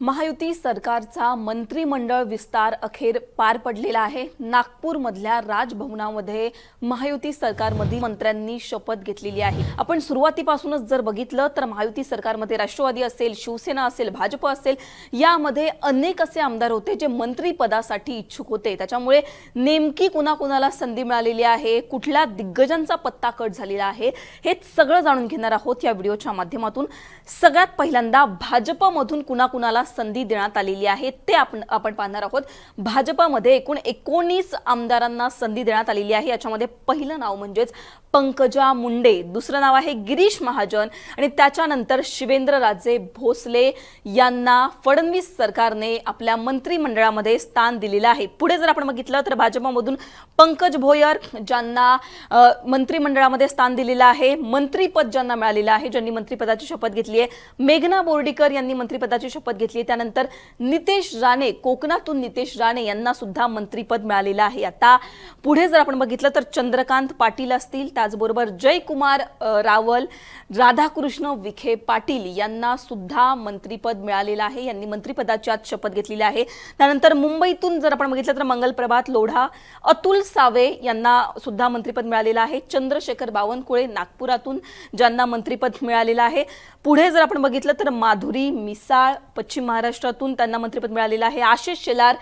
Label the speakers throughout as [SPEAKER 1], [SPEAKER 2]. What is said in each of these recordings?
[SPEAKER 1] महायुती सरकारचा मंत्रिमंडळ विस्तार अखेर पार पडलेला आहे. नागपूरमधल्या राजभवनामध्ये महायुती सरकारमधील मंत्र्यांनी शपथ घेतलेली आहे. आपण सुरुवातीपासूनच जर बघितलं तर महायुती सरकारमध्ये राष्ट्रवादी असेल शिवसेना असेल भाजप असेल यामध्ये अनेक असे आमदार होते जे मंत्रीपदासाठी इच्छुक होते. त्याच्यामुळे नेमकी कुणाकुणाला संधी मिळालेली आहे कुठल्या दिग्गजांचा पत्ता कट झालेला आहे हे सगळं जाणून घेणार आहोत या व्हिडिओच्या माध्यमातून. सगळ्यात पहिल्यांदा भाजपमधून कुणाकुणाला संधी देण्यात आलेली आहे ते आपण आपण पाहणार आहोत. भाजपमध्ये एकूण एकोणीस आमदारांना संधी देण्यात आलेली आहे. याच्यामध्ये पहिलं नाव म्हणजेच पंकजा मुंडे दुसरं नाव आहे गिरीश महाजन आणि त्याच्यानंतर शिवेंद्रराजे भोसले यांना फडणवीस सरकारने आपल्या मंत्रिमंडळामध्ये स्थान दिलेलं आहे. पुढे जर आपण बघितलं तर भाजपमधून पंकज भोयर ज्यांना मंत्रिमंडळामध्ये स्थान दिलेलं आहे मंत्रीपद ज्यांना मिळालेलं आहे ज्यांनी मंत्रिपदाची शपथ घेतली आहे. मेघना बोर्डीकर यांनी मंत्रिपदाची शपथ घेतली घेतली त्यानंतर नितेश राणे कोकणातून नितेश राणे यांना सुद्धा मंत्रीपद मिळालेलं आहे. आता पुढे जर आपण बघितलं तर चंद्रकांत पाटील असतील त्याचबरोबर जयकुमार रावल राधाकृष्ण विखे पाटील यांना सुद्धा मंत्रीपद मिळालेलं आहे. यांनी मंत्रीपदाची आज शपथ घेतलेली आहे. त्यानंतर मुंबईतून जर आपण बघितलं तर मंगलप्रभात लोढा अतुल सावे यांना सुद्धा मंत्रीपद मिळालेलं आहे. चंद्रशेखर बावनकुळे नागपुरातून ज्यांना मंत्रीपद मिळालेलं आहे. पुढे जर आपण बघितलं तर माधुरी मिसाळ पश्चिम पश्चिम महाराष्ट्रातून त्यांना मंत्रिपद मिळालेलं आहे. आशिष शेलार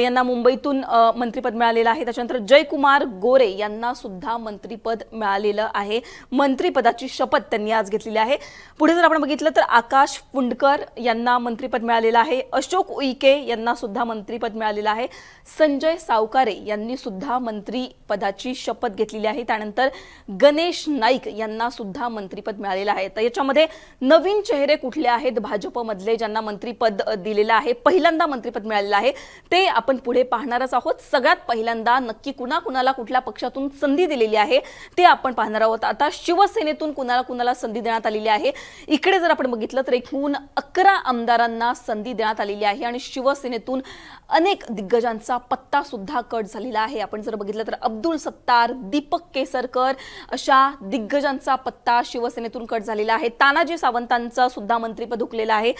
[SPEAKER 1] यांना मुंबईतून मंत्रिपद मिळालेलं आहे. त्याच्यानंतर जयकुमार गोरे यांना सुद्धा मंत्रिपद मिळालेलं आहे. मंत्रिपदाची शपथ त्यांनी आज घेतलेली आहे. पुढे जर आपण बघितलं तर आकाश फुंडकर यांना मंत्रिपद मिळालेलं आहे. अशोक उईके यांना सुद्धा मंत्रिपद मिळालेलं आहे. संजय सावकारे यांनी सुद्धा मंत्रिपदाची शपथ घेतलेली आहे. त्यानंतर गणेश नाईक यांना सुद्धा मंत्रिपद मिळालेलं आहे. तर याच्यामध्ये नवीन चेहरे कुठले आहेत भाजपमधले ज्यांना मंत्रिपद पद दिलेलं आहे. पहिल्यांदा मंत्रीपद मिळालेलं आहे. ते आपण पुढे पाहणारच आहोत. सगळ्यात पहिल्यांदा नक्की कुणा कुणाला कुठल्या पक्षातून संधी दिलेली आहे ते आपण पाहणार आहोत. आता शिवसेनेतून कुणाला कुणाला संधी देण्यात आलेली आहे? इकडे जर आपण बघितलं तर एकूण अकरा आमदारांना संधी देण्यात आलेली आहे आणि शिवसेनेतून अनेक दिग्गजांचा पत्ता सुद्धा कट झालेला आहे. आपण जर बघितलं तर अब्दुल सत्तार दीपक केसरकर अशा दिग्गजांचा पत्ता शिवसेनेतून कट झालेला आहे. तानाजी सावंतांचं सुद्धा मंत्रिपद हुकलेलं आहे.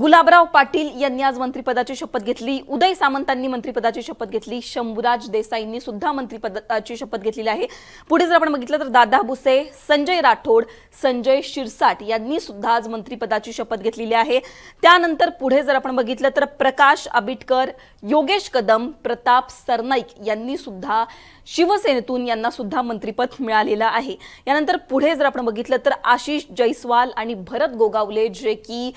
[SPEAKER 1] गुलाबराव पाटील यांनी आज मंत्रिपदाची शपथ घेतली. उदय सामंतांनी मंत्रिपदाची शपथ घेतली. शंभूराज देसाईंनी सुद्धा मंत्रिपदाची शपथ घेतलेली आहे. पुढे जर आपण बघितलं तर दादा भुसे संजय राठोड संजय शिरसाट यांनी सुद्धा आज मंत्रिपदाची शपथ घेतलेली आहे. त्यानंतर पुढे जर आपण बघितलं तर प्रकाश आबिटकर योगेश कदम प्रताप सरनाईक यांनी सुद्धा शिवसेनेतून यांना सुद्धा मंत्रिपद मिळालेलं आहे. यानंतर पुढे जर आपण बघितलं तर आशिष जयस्वाल आणि भरत गोगावले जे की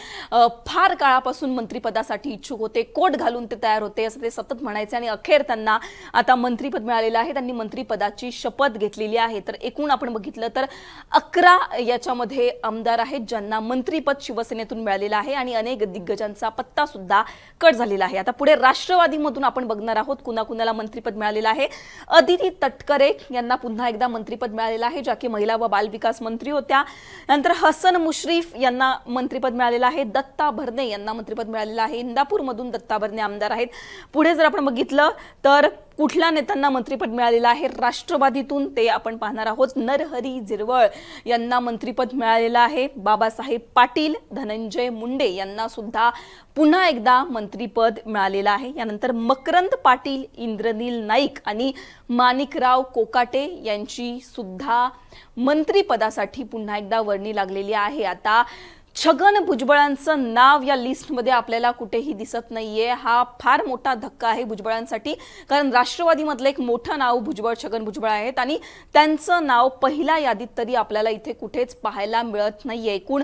[SPEAKER 1] फार काळापासून मंत्रिपदासाठी इच्छुक होते कोट घालून ते तयार होते असं ते सतत म्हणायचे आणि अखेर त्यांना आता मंत्रिपद मिळालेलं आहे. त्यांनी मंत्रिपदाची शपथ घेतलेली आहे. तर एकूण आपण बघितलं तर अकरा याच्यामध्ये आमदार आहेत ज्यांना मंत्रिपद शिवसेनेतून मिळालेलं आहे आणि अनेक दिग्गजांचा पत्ता सुद्धा कट झालेला आहे. आता पुढे राष्ट्रवादीमधून आपण बघणार आहोत कुणाकुणाला मंत्रिपद मिळालेलं आहे. अदिती तटकरे यांना पुन्हा एकदा मंत्रिपद मिळालेलं आहे ज्या की महिला व बालविकास मंत्री होत्या. नंतर हसन मुश्रीफ यांना मंत्रिपद मिळालेलं आहे. दत्ता भरणे यांना मंत्रिपद मिळालेलं आहे. इंदापूरमधून दत्ता भरणे आमदार आहेत. पुढे जर आपण बघितलं तर कुठल्या नेत्यांना मंत्रिपद मिळालेलं आहे? राष्ट्रवादीतून ते आपण पाहणार आहोत. नरहरी जिरवळ यांना मंत्रिपद मिळालेलं आहे. बाबासाहेब पाटील धनंजय मुंडे यांना सुद्धा पुन्हा एकदा मंत्रिपद मिळालेलं आहे. यानंतर मकरंद पाटील इंद्रनील नाईक आणि माणिकराव कोकाटे यांची सुद्धा मंत्रिपदासाठी पुन्हा एकदा वर्णी लागलेली आहे. आता छगन भुजबळांचं नाव या लिस्टमध्ये आपल्याला कुठेही दिसत नाहीये. हा फार मोठा धक्का आहे भुजबळांसाठी. कारण राष्ट्रवादीमधलं एक मोठं नाव भुजबळ छगन भुजबळ आहेत आणि त्यांचं नाव पहिल्या यादीत तरी आपल्याला इथे कुठेच पाहायला मिळत नाहीये. एकूण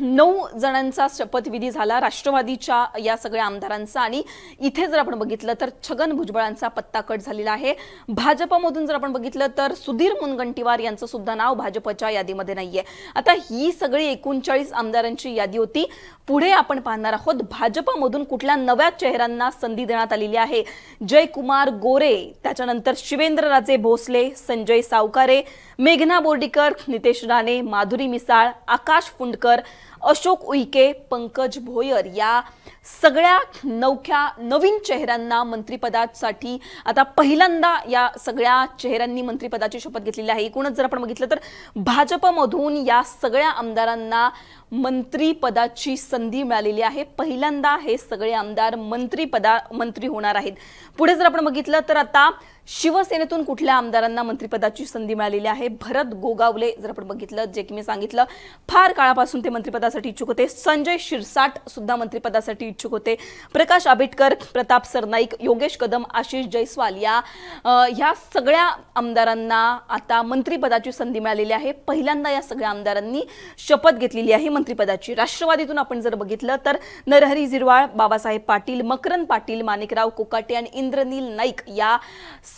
[SPEAKER 1] नऊ जणांचा शपथविधी झाला राष्ट्रवादीच्या या सगळ्या आमदारांचा आणि इथे जर आपण बघितलं तर छगन भुजबळांचा पत्ता कट झालेला आहे. भाजपमधून जर आपण बघितलं तर सुधीर मुनगंटीवार यांचं सुद्धा नाव भाजपच्या यादीमध्ये नाहीये. आता ही सगळी एकोणचाळीस आमदारांची यादी होती. पुढे आपण पाहणार आहोत भाजपमधून कुठल्या नव्या चेहऱ्यांना संधी देण्यात आलेली आहे? जयकुमार गोरे त्याच्यानंतर शिवेंद्रराजे भोसले संजय सावकारे मेघना बोर्डीकर नितेश राणे माधुरी मिसाळ आकाश फुंडकर अशोक उईके पंकज भोयर या सगळ्या नवख्या नवीन चेहऱ्यांना मंत्रिपदासाठी आता पहिल्यांदा या सगळ्या चेहऱ्यांनी मंत्रिपदाची शपथ घेतलेली आहे. एकूणच जर आपण बघितलं तर भाजपमधून या सगळ्या आमदारांना मंत्रिपदाची संधी मिळालेली आहे. पहिल्यांदा हे सगळे आमदार मंत्रिपदा मंत्री होणार आहेत. पुढे जर आपण बघितलं तर आता शिवसेनेतून कुठल्या आमदारांना मंत्रिपदाची संधी मिळालेली आहे? भरत गोगावले जर आपण बघितलं जे की मी सांगितलं फार काळापासून ते मंत्रिपदासाठी इच्छुक होते. संजय शिरसाट सुद्धा मंत्रिपदासाठी इच्छुक होते. प्रकाश आंबेडकर प्रताप सरनाईक योगेश कदम आशिष जयस्वाल या ह्या सगळ्या आमदारांना आता मंत्रिपदाची संधी मिळालेली आहे. पहिल्यांदा या सगळ्या आमदारांनी शपथ घेतलेली आहे मंत्रिपदाची. राष्ट्रवादीतून आपण जर बघितलं तर नरहरी झिरवाळ बाबासाहेब पाटील मकरंद पाटील माणिकराव कोकाटे आणि इंद्रनील नाईक या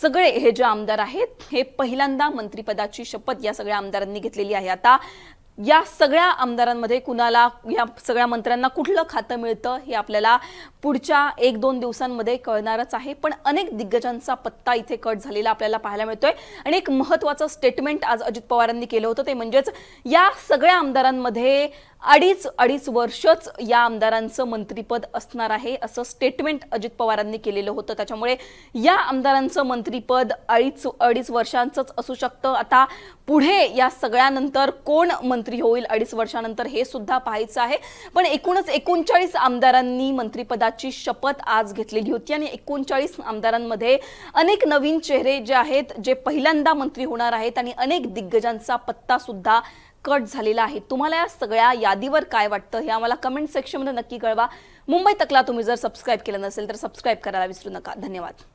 [SPEAKER 1] सगळे हे जे आमदार आहेत हे पहिल्यांदा मंत्रिपदाची शपथ या सगळ्या आमदारांनी घेतलेली आहे. आता या सगळ्या आमदारांमध्ये कुणाला या सगळ्या मंत्र्यांना कुठलं खातं मिळतं हे आपल्याला पुढच्या एक दोन दिवसांमध्ये कळणारच आहे. पण अनेक दिग्गजांचा पत्ता इथे कट झालेला आपल्याला पाहायला मिळतोय. आणि एक महत्वाचं स्टेटमेंट आज अजित पवारांनी केलं होतं ते म्हणजेच या सगळ्या आमदारांमध्ये अडीच अडीच वर्षच या आमदारांचं मंत्रिपद असणार आहे असं स्टेटमेंट अजित पवारांनी केलेलं होतं. त्याच्यामुळे या आमदारांचं मंत्रिपद अडीच अडीच वर्षांचंच असू शकतं. आता पुढे या सगळ्यानंतर कोण मंत्री मंत्री होईल अडीच वर्षानंतर हे सुद्धा पाहायचं आहे. पण एकूणच एकोणचाळीस आमदारांनी मंत्रिपदाची शपथ आज घेतलेली होती आणि एकोणचाळीस आमदारांमध्ये अनेक नवीन चेहरे जे आहेत जे पहिल्यांदा मंत्री होणार आहेत आणि अनेक दिग्गजांचा पत्ता सुद्धा कट झालेला आहे. तुम्हाला या सगळ्या यादीवर काय वाटतं हे आम्हाला कमेंट सेक्शनमध्ये नक्की कळवा. मुंबई तकला तुम्ही जर सबस्क्राईब केलं नसेल तर सबस्क्राईब करायला विसरू नका. धन्यवाद.